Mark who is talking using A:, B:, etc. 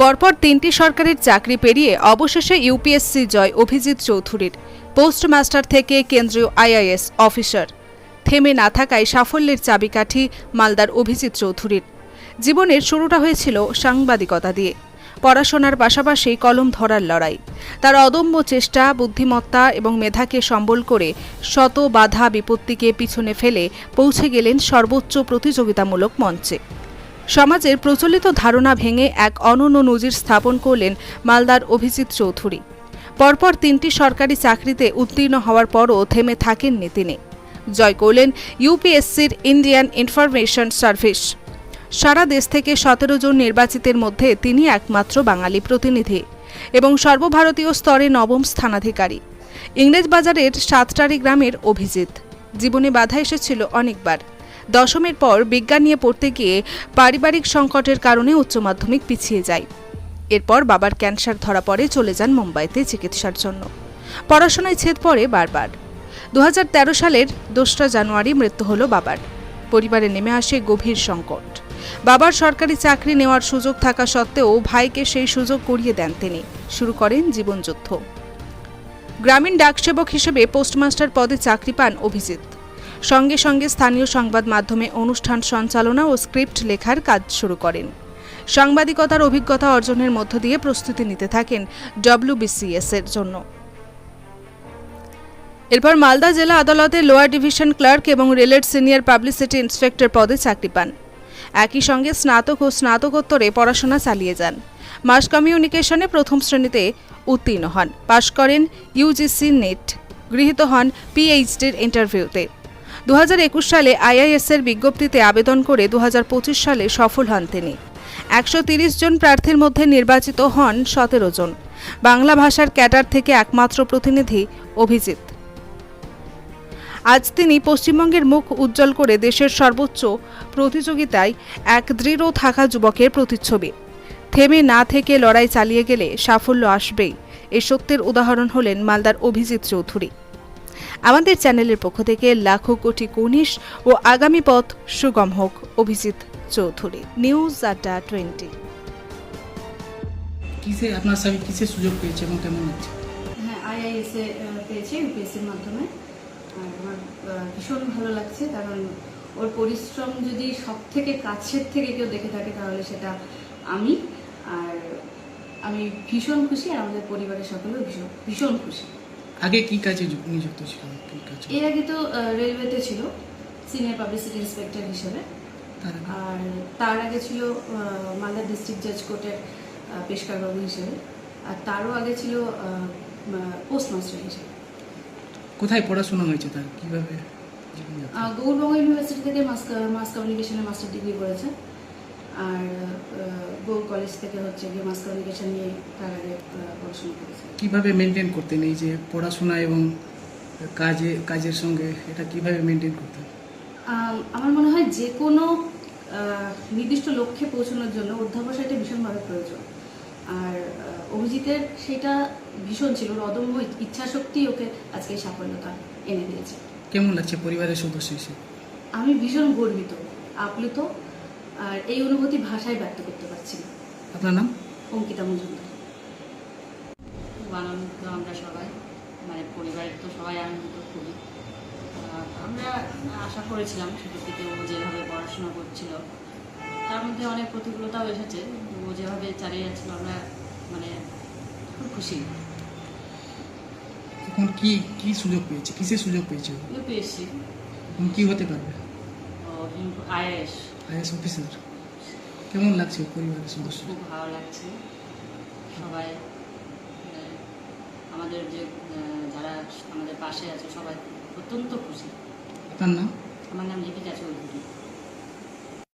A: পরপর তিনটি সরকারের চাকরি পেরিয়ে অবশেষে ইউপিএসসি জয় অভিজিৎ চৌধুরীর, পোস্টমাস্টার থেকে কেন্দ্রীয় আইআইএস অফিসার। থেমে না থাকায় সাফল্যের চাবিকাঠি মালদার অভিজিৎ চৌধুরীর। জীবনের শুরুটা হয়েছিল সাংবাদিকতা দিয়ে। পড়াশোনার পাশাপাশি কলম ধরার লড়াই। তার অদম্য চেষ্টা, বুদ্ধিমত্তা এবং মেধাকে সম্বল করে শত বাধা বিপত্তিকে পিছনে ফেলে পৌঁছে গেলেন সর্বোচ্চ প্রতিযোগিতামূলক মঞ্চে। সমাজের প্রচলিত ধারণা ভেঙে এক অনন্য নজির স্থাপন করলেন মালদার অভিজিৎ চৌধুরী। পরপর তিনটি সরকারি চাকরিতে উত্তীর্ণ হওয়ার পরও থেমে থাকেননি তিনি। জয় করলেন ইউপিএসসির ইন্ডিয়ান ইনফরমেশন সার্ভিস। সারা দেশ থেকে সতেরো জন নির্বাচিতের মধ্যে তিনি একমাত্র বাঙালি প্রতিনিধি এবং সর্বভারতীয় স্তরে নবম স্থানাধিকারী। ইংরেজ বাজারের সাতটারি গ্রামের অভিজিৎ। জীবনে বাধা এসেছিল অনেকবার। দশমের পর বিজ্ঞান নিয়ে পড়তে গিয়ে পারিবারিক সংকটের কারণে উচ্চ মাধ্যমিক পিছিয়ে যায়। এরপর বাবার ক্যান্সার ধরা পড়ে চলে যান মুম্বাইতে চিকিৎসার জন্য। পড়াশোনায় ছেদ পড়ে বারবার। দু হাজার তেরো সালের দোসরা জানুয়ারি মৃত্যু হল বাবার। পরিবারে নেমে আসে গভীর সংকট। বাবার সরকারি চাকরি নেওয়ার সুযোগ থাকা সত্ত্বেও ভাইকে সেই সুযোগ করিয়ে দেন তিনি। শুরু করেন জীবনযুদ্ধ। গ্রামীণ ডাকসেবক হিসেবে পোস্টমাস্টার পদে চাকরি পান অভিজিৎ। সঙ্গে সঙ্গে স্থানীয় সংবাদ মাধ্যমে অনুষ্ঠান সঞ্চালনা ও স্ক্রিপ্ট লেখার কাজ শুরু করেন। সাংবাদিকতার অভিজ্ঞতা অর্জনের মধ্য দিয়ে প্রস্তুতি নিতে থাকেন ডব্লিউবিসিএস এর জন্য। এরপর মালদা জেলা আদালতে লোয়ার ডিভিশন ক্লার্ক এবং রেলের সিনিয়র পাবলিসিটি ইন্সপেক্টর পদে চাকরি পান। একই সঙ্গে স্নাতক ও স্নাতকোত্তরে পড়াশোনা চালিয়ে যান। মাস কমিউনিকেশনে প্রথম শ্রেণীতে উত্তীর্ণ হন। পাশ করেন ইউজিসি নেট। গৃহীত হন পিএইচডির ইন্টারভিউতে দু হাজার একুশ সালে আইআইএস এর বিজ্ঞপ্তিতে আবেদন করে দু হাজার পঁচিশ সালে সফল হন তিনি। একশো জন প্রার্থীর মধ্যে নির্বাচিত হন সতেরো জন। বাংলা ভাষার ক্যাটার থেকে একমাত্র প্রতিনিধি অভিজিৎ। আজ তিনি পশ্চিমবঙ্গের মুখ উজ্জ্বল করে দেশের সর্বোচ্চ প্রতিযোগিতায় এক দৃঢ় থাকা যুবকের প্রতিচ্ছবি। থেমে না থেকে লড়াই চালিয়ে গেলে সাফল্য আসবেই। এ সত্যের উদাহরণ হলেন মালদার অভিজিৎ চৌধুরী। আমাদের চ্যানেলের পক্ষ থেকে লাখো কোটি কনিশ ও আগামী পথ সুগম হোক। অভিজিৎ চৌধুরী নিউজ আড্ডা টোয়েন্টি।
B: কিসে আপনার স্বামী সুযোগ পেয়েছে এবং কেমন হচ্ছে
C: হ্যাঁ আইআইএসে পেয়েছে ইউপিএসসির মাধ্যমে। আমার ভীষণ ভালো লাগছে কারণ ওর পরিশ্রম যদি সব থেকে কাছের থেকে কেউ দেখে থাকে তাহলে সেটা আমি। আর আমি ভীষণ খুশি আর আমাদের পরিবারের সকলেও ভীষণ ভীষণ খুশি।
B: আগে কি কাজে নিযুক্ত ছিল কি কাজ
C: এর আগে তো রেলওয়েতে ছিল সিনিয়র পাবলিসিটি ইন্সপেক্টর হিসেবে। আর তার আগে ছিল মালদা ডিস্ট্রিক্ট জাজ কোর্টের পেশকারবাবু হিসেবে। আর তারও আগে ছিল পোস্টমাস্টার হিসেবে।
B: কোথায় পড়াশোনা হয়েছে তার? কীভাবে
C: গৌরবঙ্গ ইউনিভার্সিটি থেকে মাস মাস কমিউনিকেশনে মাস্টার ডিগ্রি করেছে। আর আহ, কলেজ থেকে হচ্ছে গিয়ে মাস কমিউনিকেশন নিয়ে তার আগে পড়াশোনা করেছে।
B: কীভাবে মেনটেন করতেন এই যে পড়াশোনা এবং কাজে কাজের সঙ্গে এটা কীভাবে মেনটেন করতেন?
C: আমার মনে হয় যে কোনো নির্দিষ্ট লক্ষ্যে পৌঁছানোর জন্য অধ্যাবসায়টা ভীষণভাবে প্রয়োজন। আর অভিজিতের সেটা ভীষণ ছিল ওর অদম্য ইচ্ছাশক্তি ওকে আজকে সাফল্যতা এনে দিয়েছে।
B: কেমন লাগছে পরিবারের সদস্য হিসেবে?
C: আমি ভীষণ গর্বিত আপ্লুত আর এই অনুভূতি ভাষায় ব্যক্ত করতে পারছি না।
B: আপনার নাম?
C: অঙ্কিতা মজুমদার।
D: খুব আনন্দিত আমরা সবাই মানে পরিবারের তো সবাই আনন্দিত খুবই। আহ, আমরা আশা করেছিলাম ছোটো থেকে ও যেভাবে পড়াশোনা করছিল তার মধ্যে অনেক প্রতিকূলতাও এসেছে। ও যেভাবে চালিয়ে যাচ্ছিল আমরা মানে খুব খুশি।
B: এখন কি কি সুযোগ পেয়েছে? কিসে সুযোগ পেয়েছে? এখন কি হতে পারবে?
D: আইএস
B: আইএস অফিসার কেমন লাগছে পরিবারের সদস্য?
D: খুব ভালো লাগছে। সবাই আমাদের যে যারা আমাদের পাশে আছে সবাই অত্যন্ত খুশি।
B: আপনার নাম?
D: আমার নাম লিপিকা চৌধুরী।